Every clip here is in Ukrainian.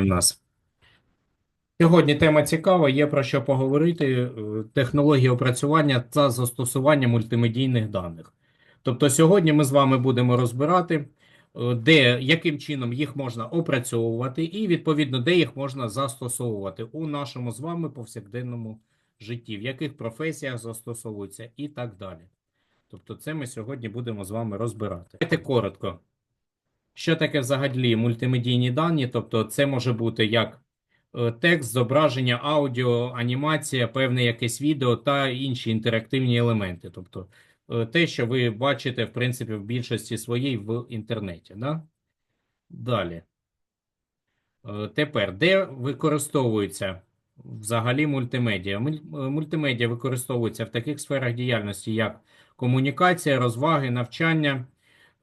в нас. Сьогодні тема цікава, є про що поговорити. е, Технології опрацювання та застосування мультимедійних даних. Тобто сьогодні ми з вами будемо розбирати, е, де, яким чином їх можна опрацьовувати, і відповідно, де їх можна застосовувати у нашому з вами повсякденному житті, в яких професіях застосовуються і так далі. Тобто, це ми сьогодні будемо з вами розбирати. Давайте коротко. Що таке взагалі мультимедійні дані? Тобто, це може бути як е, текст, зображення, аудіо, анімація, певне якесь відео та інші інтерактивні елементи. Тобто, е, те, що ви бачите, в принципі, в більшості своїй в інтернеті. Да? Далі. Е, Тепер, де використовується взагалі мультимедіа? Муль- Мультимедіа використовується в таких сферах діяльності, як комунікація, розваги, навчання,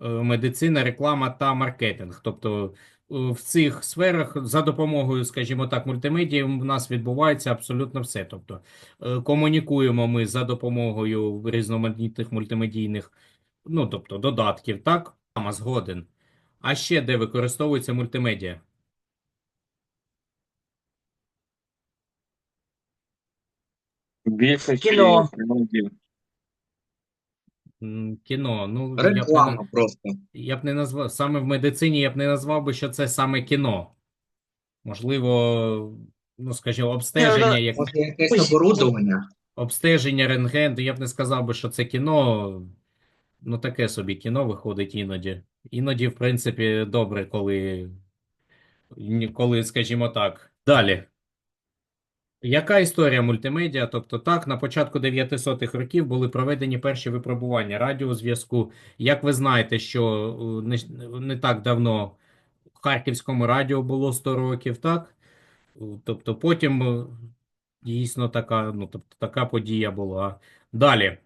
медицина, реклама та маркетинг. Тобто е, в цих сферах за допомогою, скажімо так, мультимедії в нас відбувається абсолютно все. Тобто е, комунікуємо ми за допомогою різноманітних мультимедійних, ну тобто додатків, так? Ама згоден. А ще де використовується мультимедіа? Більшості Кіно. Кіно. Ну, я б не, просто. я б не назвав, саме в медицині я б не назвав би, що це саме кіно. Можливо, ну, скажімо, обстеження, як, якесь оборудовання. обстеження рентген, то я б не сказав би, що це кіно. Ну, таке собі кіно виходить іноді. Іноді, в принципі, добре, коли, коли, скажімо так. Далі. Яка історія мультимедіа? Тобто, так, на початку 900-х років були проведені перші випробування радіозв'язку. Як ви знаєте, що е, не, не так давно в Харківському радіо було 100 років, так? Тобто, потім е, дійсно така, ну, тобто, така подія була. Далі.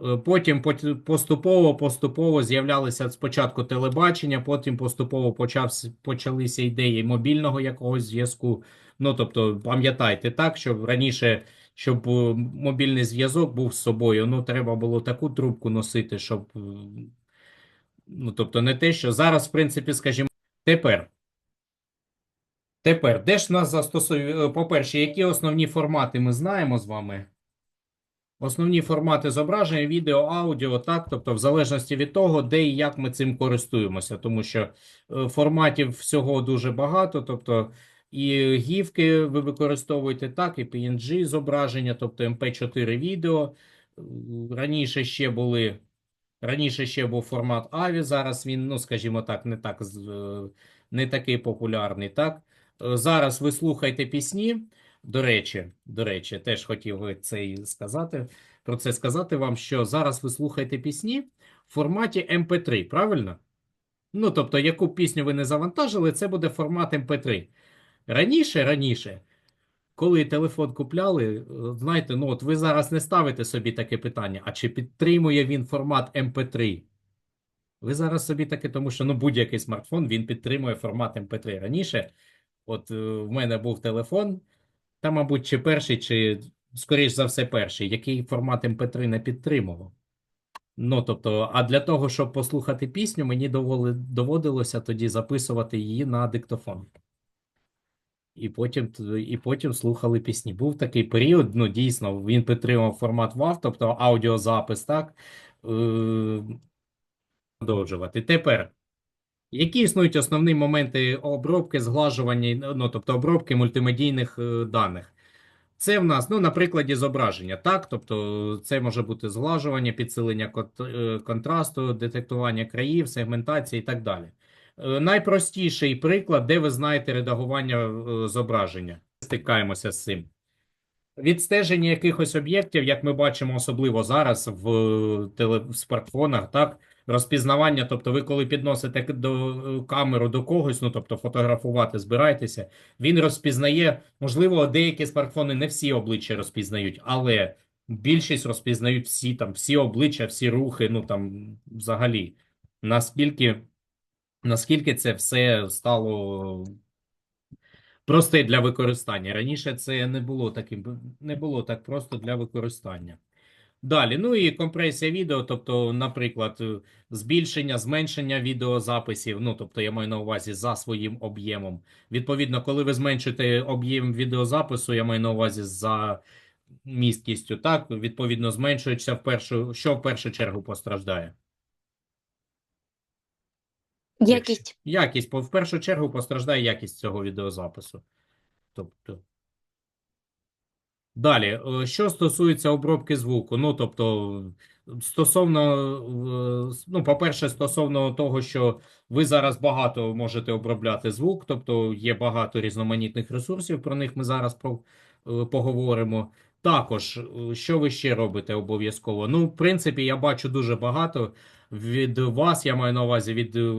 Е, Потім поступово, поступово з'являлися спочатку телебачення, потім поступово почався, почалися ідеї мобільного якогось зв'язку. Ну, тобто, пам'ятайте так, що раніше, щоб е, мобільний зв'язок був з собою, ну, треба було таку трубку носити, щоб, е, ну, тобто, не те, що зараз, в принципі, скажімо, тепер. Тепер, де ж нас застосує, по-перше, які основні формати ми знаємо з вами? Основні формати зображення, відео, аудіо, так, тобто в залежності від того, де і як ми цим користуємося, тому що е, форматів всього дуже багато, тобто і гівки ви використовуєте так, і PNG зображення, тобто MP4 відео. Раніше ще були, раніше ще був формат AVI, зараз він, ну, скажімо так, не так, не такий популярний, так. Зараз ви слухаєте пісні. До речі, до речі, теж хотів би це сказати, про це сказати вам, що зараз ви слухаєте пісні в форматі MP3, правильно? Ну, тобто, яку пісню ви не завантажили, це буде формат MP3. Раніше, раніше, коли телефон купляли, знаєте, ну от ви зараз не ставите собі таке питання, а чи підтримує він формат MP3? Ви зараз собі таке, тому що ну, будь-який смартфон він підтримує формат MP3. Раніше, от е, в мене був телефон, та, мабуть, чи перший, чи, скоріш за все, перший, який формат MP3 не підтримував. Ну, тобто, а для того, щоб послухати пісню, мені доводилося тоді записувати її на диктофон. І потім, і потім слухали пісні. Був такий період, ну, дійсно, він підтримував формат WAV, тобто аудіозапис, так? Е, Продовжувати. Тепер. Які існують основні моменти обробки, зглажування, ну, тобто обробки мультимедійних е, даних? Це в нас, ну, на прикладі зображення, так? Тобто це може бути зглажування, підсилення е, контрасту, детектування країв, сегментація і так далі. Е, Найпростіший приклад, де ви знаєте редагування е, зображення. Стикаємося з цим. Відстеження якихось об'єктів, як ми бачимо, особливо зараз в, теле, в смартфонах, так? Розпізнавання, тобто ви коли підносите до е, камеру до когось, ну тобто фотографувати, збираєтеся, він розпізнає, можливо, деякі смартфони не всі обличчя розпізнають, але більшість розпізнають всі там, всі обличчя, всі рухи, ну там взагалі. Наскільки, наскільки це все стало просте для використання. Раніше це не було таким, не було так просто для використання. Далі, ну і компресія відео, тобто, наприклад, збільшення, зменшення відеозаписів, ну, тобто, я маю на увазі за своїм об'ємом. Відповідно, коли ви зменшуєте об'єм відеозапису, я маю на увазі за місткістю, так, відповідно, зменшується в першу, що в першу чергу постраждає? Якість. Якість, в першу чергу постраждає якість цього відеозапису. Тобто. Далі, е, що стосується обробки звуку, ну тобто, стосовно, ну, по-перше, стосовно того, що ви зараз багато можете обробляти звук, тобто є багато різноманітних ресурсів, про них ми зараз е, поговоримо. Також, е, що ви ще робите обов'язково? Ну, в принципі, я бачу дуже багато від вас, я маю на увазі від, е,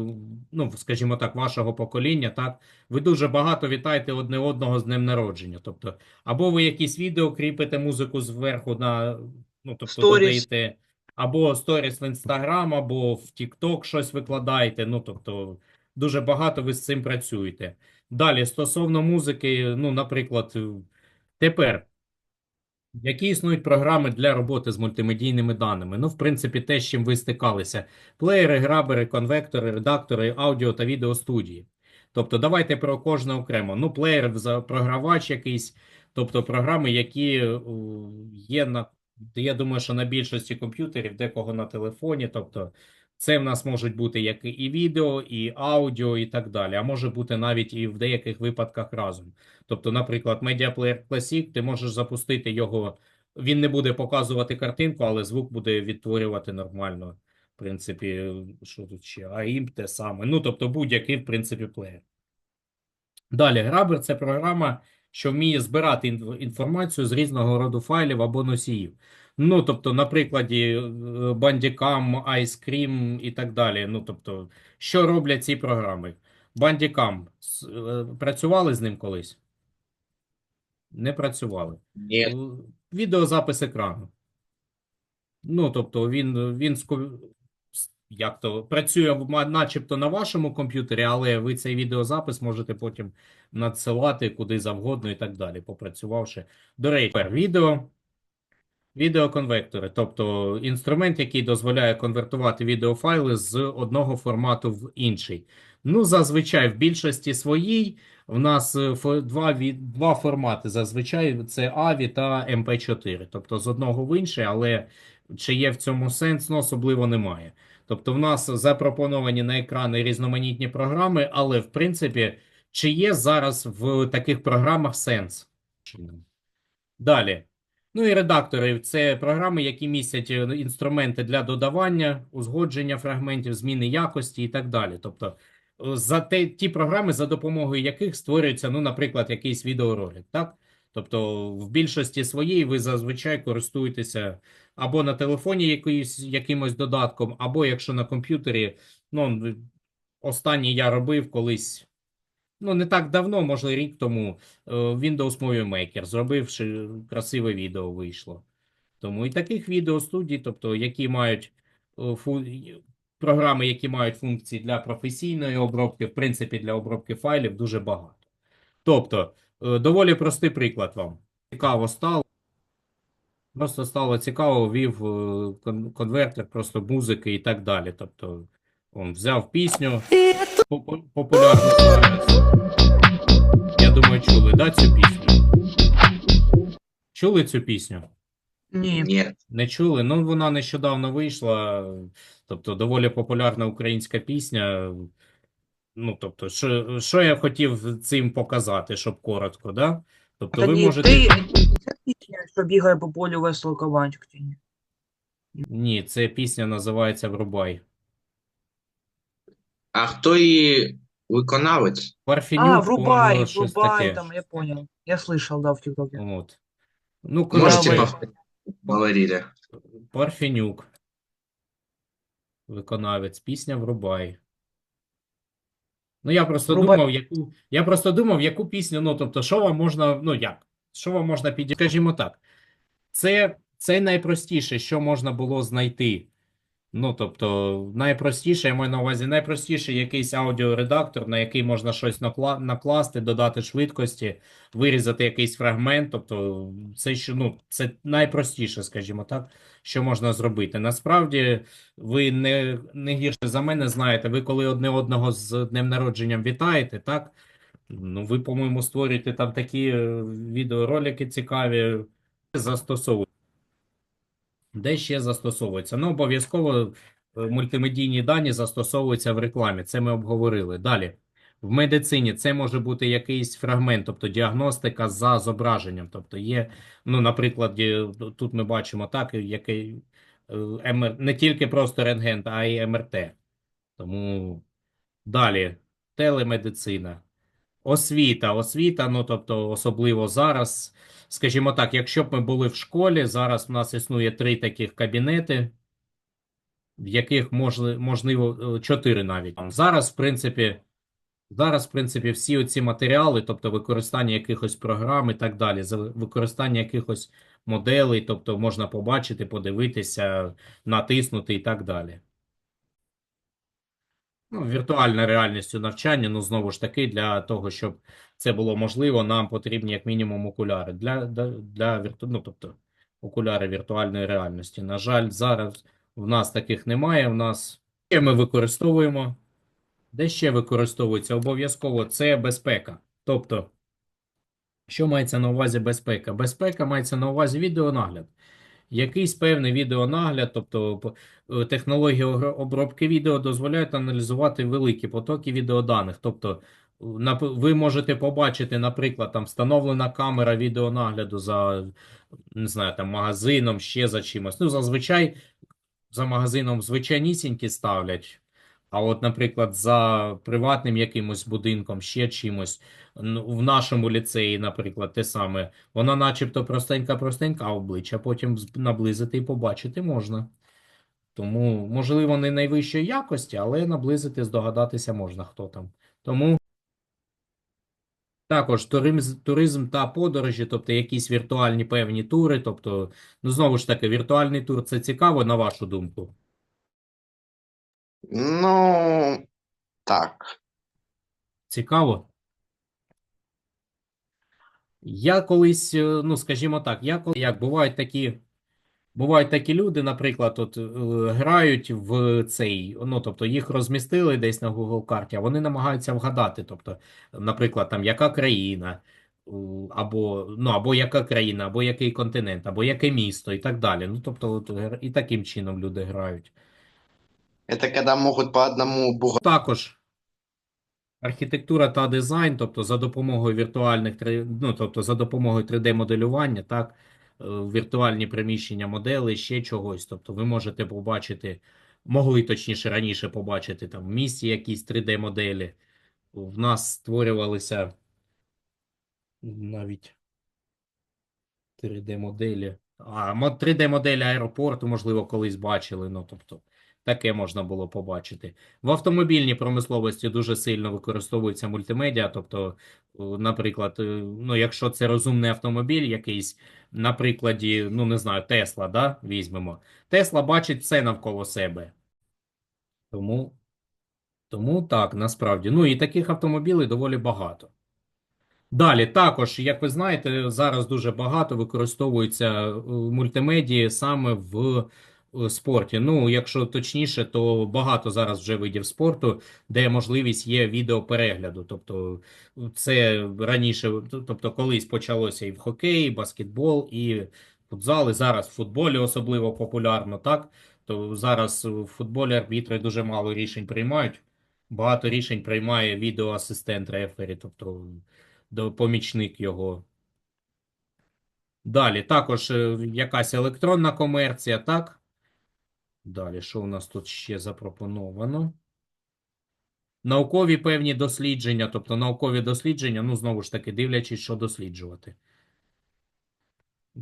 ну, скажімо так, вашого покоління, так? Ви дуже багато вітаєте одне одного з днем народження. Тобто, або ви якісь відео кріпите музику зверху на, ну, тобто додаєте, або сторіс в Інстаграм, або в Тікток щось викладаєте. Ну, тобто, дуже багато ви з цим працюєте. Далі, стосовно музики, ну, наприклад, тепер. Які існують програми для роботи з мультимедійними даними? Ну, в принципі, те, з чим ви стикалися: плеєри, грабери, конвектори, редактори, аудіо та відеостудії. Тобто, давайте про кожне окремо. Ну, плеєр, програвач якийсь, тобто програми, які є на, я думаю, що на більшості комп'ютерів, декого на телефоні. Тобто, це в нас можуть бути як і відео, і аудіо, і так далі. А може бути навіть і в деяких випадках разом. Тобто, наприклад, Player Classic, ти можеш запустити його, він не буде показувати картинку, але звук буде відтворювати нормально. В принципі, що тут ще? AIM те саме. Ну, тобто, будь-який, в принципі, плеєр. Далі, Grabber – це програма, що вміє збирати інф- інформацію з різного роду файлів або носіїв. Ну, тобто, на прикладі е, Bandicam, Ice Cream і так далі. Ну, тобто, що роблять ці програми? Bandicam, е, працювали з ним колись? Не працювали. Ні, Е, Відеозапис екрану. Ну, тобто, він, він як то, працює начебто на вашому комп'ютері, але ви цей відеозапис можете потім надсилати куди завгодно і так далі, попрацювавши. До речі, відео. Відеоконвектори, тобто інструмент, який дозволяє конвертувати відеофайли з одного формату в інший. Ну, зазвичай, в більшості своїй в нас е, два, два формати. Зазвичай це AVI та MP4. Тобто з одного в інший, але чи є в цьому сенс, ну, особливо немає. Тобто, в нас запропоновані на екрани різноманітні програми, але в принципі, чи є зараз в таких програмах сенс? Далі. Ну і редактори це програми, які містять е, інструменти для додавання, узгодження фрагментів, зміни якості і так далі. Тобто, е, за те, ті програми, за допомогою яких створюється, ну, наприклад, якийсь відеоролик, так? Тобто, в більшості своїй ви зазвичай користуєтеся або на телефоні якоюсь, якимось додатком, або якщо на комп'ютері, ну, останній я робив колись, ну, не так давно, може, рік тому, е, Windows Movie Maker, зробивши красиве відео вийшло. Тому і таких відеостудій, тобто, які мають е, фу- програми, які мають функції для професійної обробки, в принципі, для обробки файлів дуже багато. Тобто, е, доволі простий приклад вам. Цікаво стало. Просто стало цікаво, ввів е, конвертер просто музики і так далі. Тобто, он взяв пісню, попу- популярну зараз. Я думаю, чули, да, цю пісню? Чули цю пісню? Ні. ні. Не чули? Ну, вона нещодавно вийшла. Тобто, доволі популярна українська пісня. Ну, тобто, що, що я хотів цим показати, щоб коротко, да? Тобто, ви Тоді можете. ти ця пісня, що бігає по полю весело кабанчик чи ні? Ні, це пісня називається Врубай. А хто її виконавець? Парфенюк, А, врубай, по-моєму, щось врубай, таке. там, я понял. Я слышал, да, в ТикТоке. От. Ну, Можете коротше, повторити? Говорили. Парфенюк. Виконавець. Пісня Врубай. Ну, я просто Врубай. думав, яку, я просто думав, яку пісню, ну, тобто, що вам можна, ну, як? Що вам можна підійти? Скажімо так, це, це найпростіше, що можна було знайти. Ну, тобто, найпростіше, я маю на увазі, найпростіший якийсь аудіоредактор, на який можна щось накла- накласти, додати швидкості, вирізати якийсь фрагмент. Тобто, це що, ну, це найпростіше, скажімо так, що можна зробити. Насправді, ви не, не гірше за мене знаєте, ви коли одне одного з днем народженням вітаєте, так? Ну, ви, по-моєму, створюєте там такі е, відеоролики цікаві, застосовуєте. Де ще застосовується? Ну, обов'язково е, мультимедійні дані застосовуються в рекламі. Це ми обговорили. Далі. В медицині це може бути якийсь фрагмент, тобто діагностика за зображенням. Тобто є, ну, наприклад, тут ми бачимо так, який е, МР, не тільки просто рентген, а й МРТ. Тому далі телемедицина. Освіта, освіта, ну тобто, особливо зараз, скажімо так, якщо б ми були в школі, зараз в нас існує три таких кабінети, в яких можли, можливо чотири навіть. Зараз, в принципі, зараз, в принципі, всі оці матеріали, тобто використання якихось програм і так далі, використання якихось моделей, тобто можна побачити, подивитися, натиснути і так далі. Ну, віртуальна реальністю навчання, ну знову ж таки, для того, щоб це було можливо, нам потрібні як мінімум окуляри для, для, вірту... ну, тобто, окуляри віртуальної реальності. На жаль, зараз в нас таких немає. В нас ще ми використовуємо. Де ще використовується обов'язково це безпека. Тобто, що мається на увазі безпека? Безпека мається на увазі відеонагляд. Якийсь певний відеонагляд, тобто е, технології обробки відео дозволяють аналізувати великі потоки відеоданих. Тобто, ви можете побачити, наприклад, там встановлена камера відеонагляду за, не знаю, там магазином, ще за чимось. Ну, зазвичай за магазином звичайнісінькі ставлять. А от, наприклад, за приватним якимось будинком, ще чимось, в нашому ліцеї, наприклад, те саме, вона начебто простенька-простенька, а обличчя потім наблизити і побачити можна. Тому, можливо, не найвищої якості, але наблизити, здогадатися можна, хто там. Тому також туризм та подорожі, тобто якісь віртуальні певні тури, тобто, ну, знову ж таки, віртуальний тур це цікаво, на вашу думку. Ну, так. Цікаво. Я колись, е, ну скажімо так, я коли як бувають такі, бувають такі люди, наприклад, от, е, грають в цей, ну тобто їх розмістили десь на Google карті, а вони намагаються вгадати, тобто, наприклад, там яка країна, або ну або яка країна, або який континент, або яке місто, і так далі. Ну тобто, от, і таким чином люди грають. Это когда могут по одному бугору. Також архітектура та дизайн, тобто за допомогою віртуальних, ну, тобто за допомогою 3D-моделювання, так, е, віртуальні приміщення моделей, ще чогось. Тобто ви можете побачити, могли точніше раніше побачити там в місті якісь 3D-моделі. В нас створювалися навіть 3D-моделі. А, 3D-моделі аеропорту, можливо, колись бачили. Ну, тобто, таке можна було побачити. В автомобільній промисловості дуже сильно використовується мультимедіа. Тобто, е, наприклад, е, ну, якщо це розумний автомобіль, якийсь, на прикладі, ну не знаю, Тесла, да, візьмемо. Тесла бачить все навколо себе. Тому, тому так, насправді. Ну і таких автомобілів доволі багато. Далі, також, як ви знаєте, зараз дуже багато використовується е, мультимедії саме в спорті. Ну, якщо точніше, то багато зараз вже видів спорту, де можливість є відеоперегляду. Тобто, це раніше, тобто, колись почалося і в хокеї, і баскетбол, і футзал, і зараз в футболі особливо популярно, так? То зараз в футболі арбітри дуже мало рішень приймають. Багато рішень приймає відеоасистент рефері, тобто помічник його. Далі, також е, якась електронна комерція, так? Далі, що у нас тут ще запропоновано? Наукові певні дослідження, тобто наукові дослідження, ну, знову ж таки, дивлячись, що досліджувати.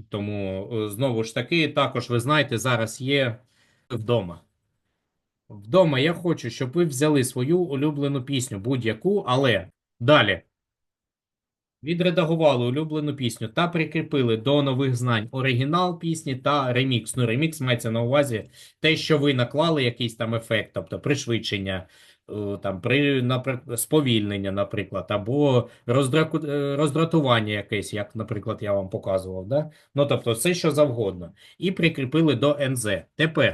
Тому, е, знову ж таки, також, ви знаєте, зараз є вдома. Вдома я хочу, щоб ви взяли свою улюблену пісню, будь-яку, але далі. Відредагували улюблену пісню та прикріпили до нових знань оригінал пісні та ремікс. Ну, ремікс мається на увазі те, що ви наклали якийсь там ефект, тобто пришвидшення, е, там, при наприк- сповільнення, наприклад, або роздраку- е, роздратування якесь, як, наприклад, я вам показував. Да? Ну, тобто, все, що завгодно. І прикріпили до НЗ. Тепер